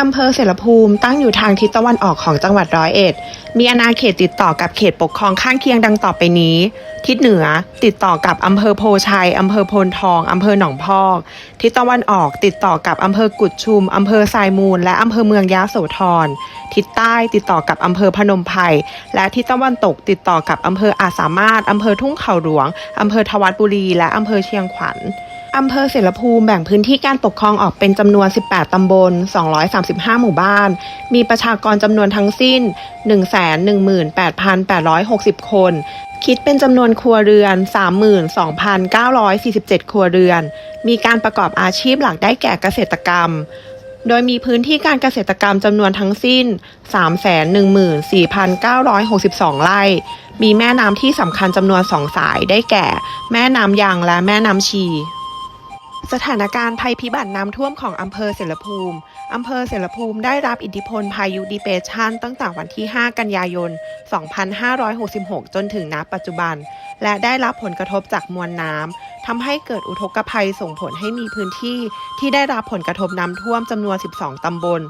อำเภอเสรภูมิตั้งอยู่ทางทิศตะวันออกของจังหวัดร้อยเอ็ด มีอาณาเขตติดต่อกับเขตปกครองข้างเคียงดังต่อไปนี้ ทิศเหนือติดต่อกับอำเภอโพชัยอำเภอโพนทองอำเภอหนองพอก ทิศตะวันออกติดต่อกับอำเภอกุดชุมอำเภอทรายมูล และอำเภอเมืองยะโสธร ทิศใต้ติดต่อกับอำเภอพนมไพรและทิศตะวันตกติดต่อกับอำเภออาสามารถอำเภอทุ่งเขาหลวงอำเภอทวัดบุรี และอำเภอเชียงขวัญ อำเภอเสรภูมิแบ่งพื้นที่การปกครองออกเป็นจำนวน 18 ตำบล 235 หมู่บ้าน มีประชากรจำนวนทั้งสิ้น 118,860 คน คิดเป็นจำนวนครัวเรือน 32,947 ครัวเรือน มีการประกอบอาชีพหลักได้แก่เกษตรกรรม โดยมีพื้นที่การเกษตรกรรมจำนวนทั้งสิ้น 314,962 ไร่ มีแม่น้ำที่สำคัญจำนวนสองสายได้แก่ แม่น้ำยังและแม่น้ำชี สถานการณ์ภัยพิบัติน้ำท่วมของอำเภอเสรภูมิ อำเภอเสรภูมิได้รับอิทธิพลพายุดีเปรสชันตั้งแต่วันที่ 5 กันยายน 2566 จนถึงณปัจจุบัน และได้รับผลกระทบจากมวลน้ำทำให้เกิดอุทกภัยส่งผลให้มีพื้นที่ที่ได้รับผลกระทบน้ำท่วมจำนวน 12 ตำบล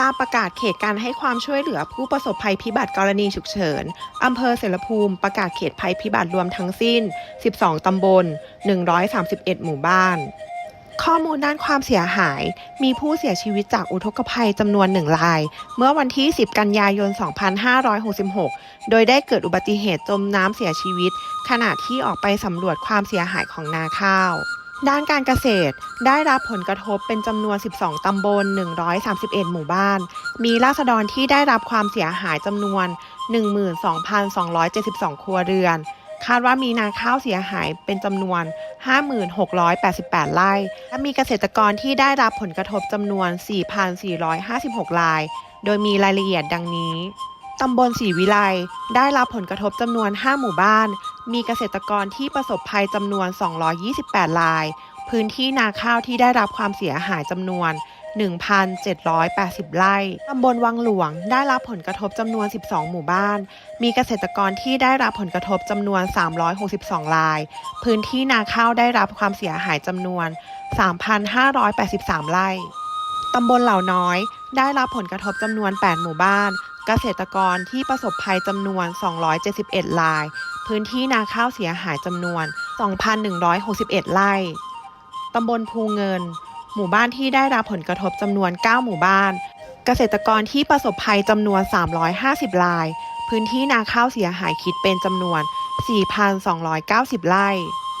ตามประกาศเขตการให้ความช่วยเหลือผู้ประสบภัยพิบัติกรณีฉุกเฉิน อำเภอเสรภูมิประกาศเขตภัยพิบัติรวมทั้งสิ้น 12 ตำบล 131 หมู่บ้าน ข้อมูลด้านความเสียหาย มีผู้เสียชีวิตจากอุทกภัยจำนวนหนึ่งราย เมื่อวันที่ 10 กันยายน 2566 โดยได้เกิดอุบัติเหตุจมน้ำเสียชีวิต ขณะที่ออกไปสำรวจความเสียหายของนาข้าว ด้านการเกษตรได้รับผลกระทบเป็นจำนวน 12 ตำบล 131 หมู่บ้าน มีราษฎรที่ได้รับความเสียหายจำนวน 12,272 ครัวเรือน คาดว่ามีนาข้าวเสียหายเป็นจำนวน 5,688 ไร่ และมีเกษตรกรที่ได้รับผลกระทบจำนวน 4,456 ราย โดยมีรายละเอียดดังนี้ ตำบลศรีวิไลได้รับผลกระทบจำนวน 5 หมู่บ้าน มีเกษตรกรที่ประสบภัยจำนวน 228 ราย พื้นที่นาข้าวที่ได้รับความเสียหายจำนวน 1,780 ไร่ ตำบลวังหลวงได้รับผลกระทบจำนวน 12 หมู่บ้าน มีเกษตรกรที่ได้รับผลกระทบจำนวน 362 ราย พื้นที่นาข้าวได้รับความเสียหายจำนวน 3,583 ไร่ ตำบลเหล่าน้อย ได้รับผลกระทบจำนวน 8 หมู่บ้าน เกษตรกรที่ประสบภัยจำนวน 271ราย พื้นที่นาข้าวเสียหายจำนวน 2,161 ไร่ ตำบลภูเงิน หมู่บ้านที่ได้รับผลกระทบจำนวน 9 หมู่บ้าน เกษตรกรที่ประสบภัยจำนวน 350ราย พื้นที่นาข้าวเสียหายคิดเป็นจำนวน 4,290 ไร่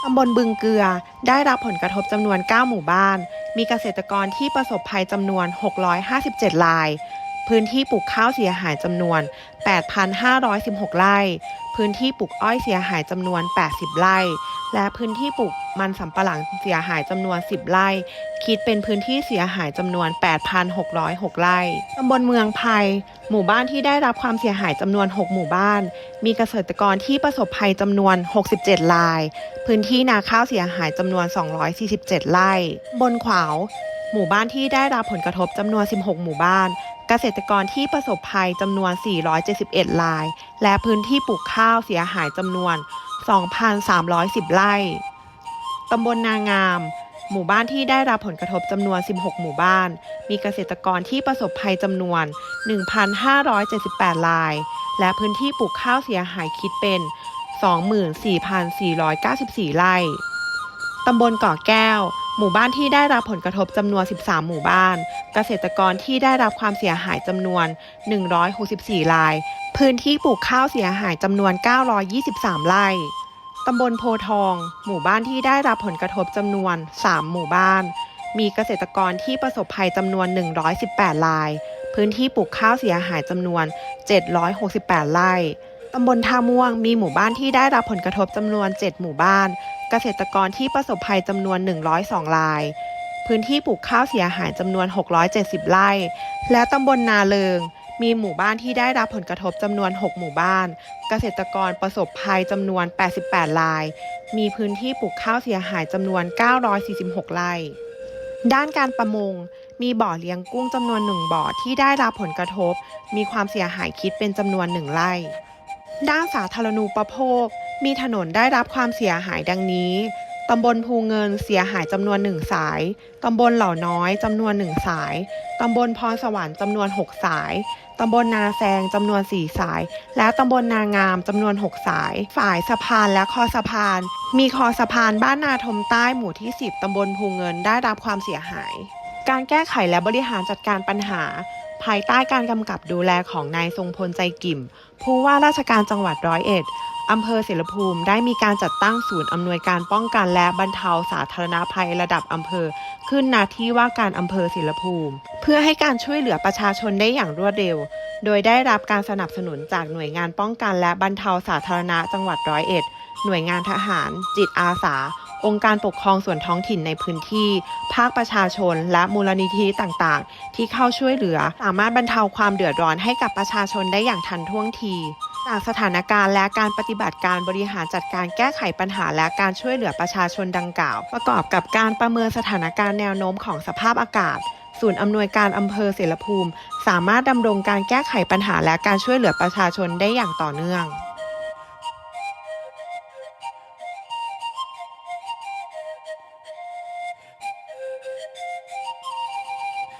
ตำบลบึงเกลือได้รับผลกระทบจำนวน 9 หมู่บ้าน มีเกษตรกรที่ประสบภัยจำนวน 657ราย พื้นที่ปลูกข้าวเสียหายจำนวน 8,516 ไร่ พื้นที่ปลูกอ้อยเสียหายจำนวน 80 ไร่ และพื้นที่ปลูกมันสำปะหลังเสียหายจำนวน 10 ไร่ คิดเป็นพื้นที่เสียหายจำนวน 8,606 ไร่ ตำบลเมืองไผ่หมู่บ้านที่ได้รับความเสียหายจำนวน 6 หมู่บ้าน มีเกษตรกรที่ประสบภัยจำนวน 67 ราย พื้นที่นาข้าวเสียหายจำนวน 247 ไร่ บนขวาว หมู่บ้านที่ได้รับผลกระทบจำนวน 16 หมู่บ้าน เกษตรกรที่ประสบภัยจำนวน 471ราย และพื้นที่ปลูกข้าวเสียหายจำนวน 2,310 ไร่ ตำบลนางาม หมู่บ้านที่ได้รับผลกระทบจำนวน 16 หมู่บ้าน มีเกษตรกรที่ประสบภัยจำนวน 1,578ราย และพื้นที่ปลูกข้าวเสียหายคิดเป็น 24,494 ไร่ ตำบลเกาะแก้ว หมู่บ้านที่ได้รับผลกระทบจำนวน 13 หมู่บ้าน เกษตรกรที่ได้รับความเสียหายจำนวน 164 ราย พื้นที่ปลูกข้าวเสียหายจำนวน 923 ไร่ตำบลโพทอง หมู่บ้านที่ได้รับผลกระทบจำนวน 3 หมู่บ้าน มีเกษตรกรที่ประสบภัยจำนวน 118 ราย พื้นที่ปลูกข้าวเสียหายจำนวน 768 ไร่ ตำบลท่าม่วงมีหมู่บ้านที่ได้รับผลกระทบจำนวน 7 หมู่บ้าน เกษตรกรที่ประสบภัยจำนวน 102ราย พื้นที่ปลูกข้าวเสียหายจำนวน 670 ไร่ และตำบลนาเลิง มีหมู่บ้านที่ได้รับผลกระทบจำนวน 6 หมู่บ้าน เกษตรกรประสบภัยจำนวน 88ราย มีพื้นที่ปลูกข้าวเสียหายจำนวน 946 ไร่ ด้านการประมงมีบ่อเลี้ยงกุ้งจำนวนหนึ่งบ่อที่ได้รับผลกระทบ มีความเสียหายคิดเป็นจำนวนหนึ่งไร่ ด้านสาธารณูปโภค มีถนนได้รับความเสียหายดังนี้ ตำบลภูเงินเสียหายจำนวนหนึ่งสาย ตำบลเหล่าน้อยจำนวนหนึ่งสาย ตำบลพรสวรรค์จำนวน6สาย ตำบลนาแซงจำนวน4สาย และตำบลนางามจำนวน6สาย ฝ่ายสะพานและคอสะพาน มีคอสะพานบ้านนาทมใต้หมู่ที่10ตำบลภูเงินได้รับความเสียหาย การแก้ไขและบริหารจัดการปัญหา ภายใต้การกำกับดูแลของนายทรงพลใจกิ่ม ผู้ว่าราชการจังหวัดร้อยเอ็ดอำเภอเสรภูมิได้มีการจัดตั้งศูนย์อำนวยการป้องกันและบรรเทาสาธารณภัยระดับอำเภอ ขึ้นณที่ว่าการอำเภอเสรภูมิ เพื่อให้การช่วยเหลือประชาชนได้อย่างรวดเร็ว โดยได้รับการสนับสนุนจากหน่วยงานป้องกันและบรรเทาสาธารณะจังหวัดร้อยเอ็ดหน่วยงานทหาร จิตอาสา องค์การปกครองส่วนท้องถิ่นในพื้นที่ ภาคประชาชน และมูลนิธิต่างๆ ที่เข้าช่วยเหลือ สามารถบรรเทาความเดือดร้อนให้กับประชาชนได้อย่างทันท่วงทีจากสถานการณ์และการปฏิบัติการบริหารจัดการแก้ไขปัญหาและการช่วยเหลือประชาชนดังกล่าว ประกอบกับการประเมินสถานการณ์แนวโน้มของสภาพอากาศ ศูนย์อำนวยการอำเภอเสรภูมิ สามารถดำรงการแก้ไขปัญหาและการช่วยเหลือประชาชนได้อย่างต่อเนื่อง